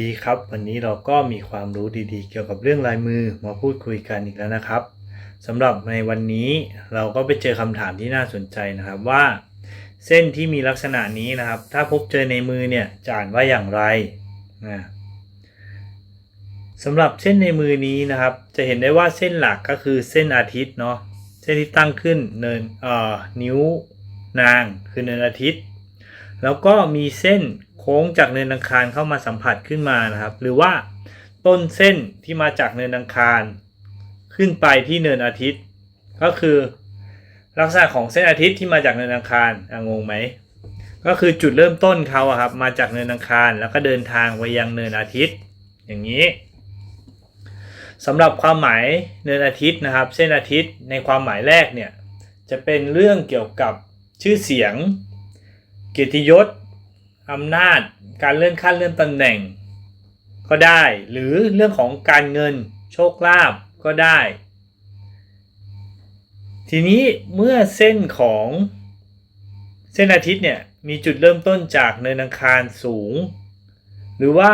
ดีครับ วันนี้เราก็มีความรู้ดีๆ เกี่ยวกับเรื่องลายมือมาพูดคุยกันอีกแล้วนะครับสำหรับในวันนี้เราก็ไปเจอคำถามที่น่าสนใจนะครับว่า เส้นที่มีลักษณะนี้นะครับ ถ้าพบเจอในมือเนี่ยจะอ่านว่าอย่างไรนะสำหรับเส้นในมือนี้นะครับ จะเห็นได้ว่าเส้นหลักก็คือเส้นอาทิตย์เนาะเส้นที่ตั้งขึ้นเนินเอ่อนิ้วนางคือเนินอาทิตย์ แล้วก็มีเส้น โค้งจากเนินอังคารเข้ามาสัมผัสขึ้นมานะครับ หรือว่าต้นเส้นที่มาจากเนินอังคาร ขึ้นไปที่เนินอาทิตย์ ก็คือลักษณะของเส้นอาทิตย์ที่มาจากเนินอังคารอะงงไหมก็คือจุดเริ่มต้นเขาอะครับมาจากเนินอังคารแล้วก็เดินทางไปยังเนินอาทิตย์ อย่างนี้สำหรับความหมายเนินอาทิตย์นะครับ เส้นอาทิตย์ในความหมายแรกเนี่ยจะเป็นเรื่องเกี่ยวกับชื่อเสียง เกียรติยศ อำนาจการเลื่อนขั้นเลื่อนตำแหน่ง ก็ได้ หรือเรื่องของการเงินโชคลาภก็ได้ ทีนี้เมื่อเส้นของเส้นอาทิตย์เนี่ยมีจุดเริ่มต้นจากเนินอังคารสูง หรือว่า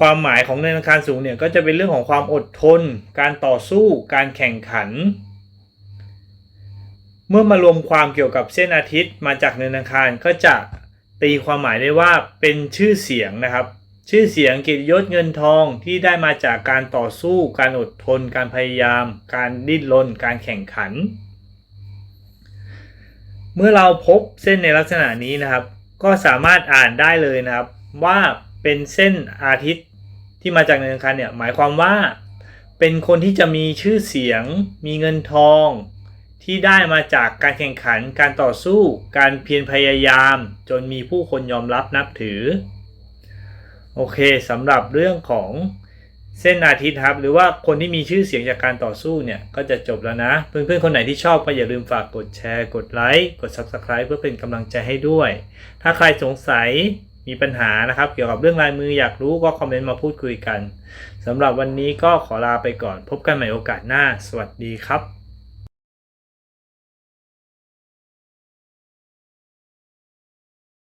ความหมายของเนินอังคารสูงเนี่ยก็จะเป็นเรื่องของความอดทน การต่อสู้ การแข่งขัน เมื่อมารวมความเกี่ยวกับเส้นอาทิตย์มาจากเนินอังคารก็จะตีความหมายได้ว่าเป็นชื่อเสียงนะครับ ชื่อเสียงเกียรติยศเงินทองที่ได้มาจากการต่อสู้ การอดทน การพยายาม การดิ้นรน การแข่งขัน เมื่อเราพบเส้นในลักษณะนี้นะครับ ก็สามารถอ่านได้เลยนะครับ ว่าเป็นเส้นอาทิตย์ที่มาจากเนินอังคารเนี่ยหมายความว่า เป็นคนที่จะมีชื่อเสียง มีเงินทอง ที่ได้มาจากการแข่งขันการต่อสู้ การเพียรพยายาม จนมีผู้คนยอมรับนับถือ โอเคสำหรับเรื่องของเส้นอาทิตย์ครับ หรือว่าคนที่มีชื่อเสียงจากการต่อสู้เนี่ยก็จะจบแล้วนะ เพื่อนๆ คนไหนที่ชอบก็อย่าลืมฝากกดแชร์ กดไลค์กด Subscribe เพื่อเป็นกำลังใจให้ด้วย ถ้าใครสงสัยมีปัญหานะครับ เกี่ยวกับเรื่องลายมืออยากรู้ก็คอมเมนต์มาพูดคุยกันสำหรับวันนี้ก็ขอลาไปก่อน พบกันใหม่โอกาสหน้า สวัสดีครับ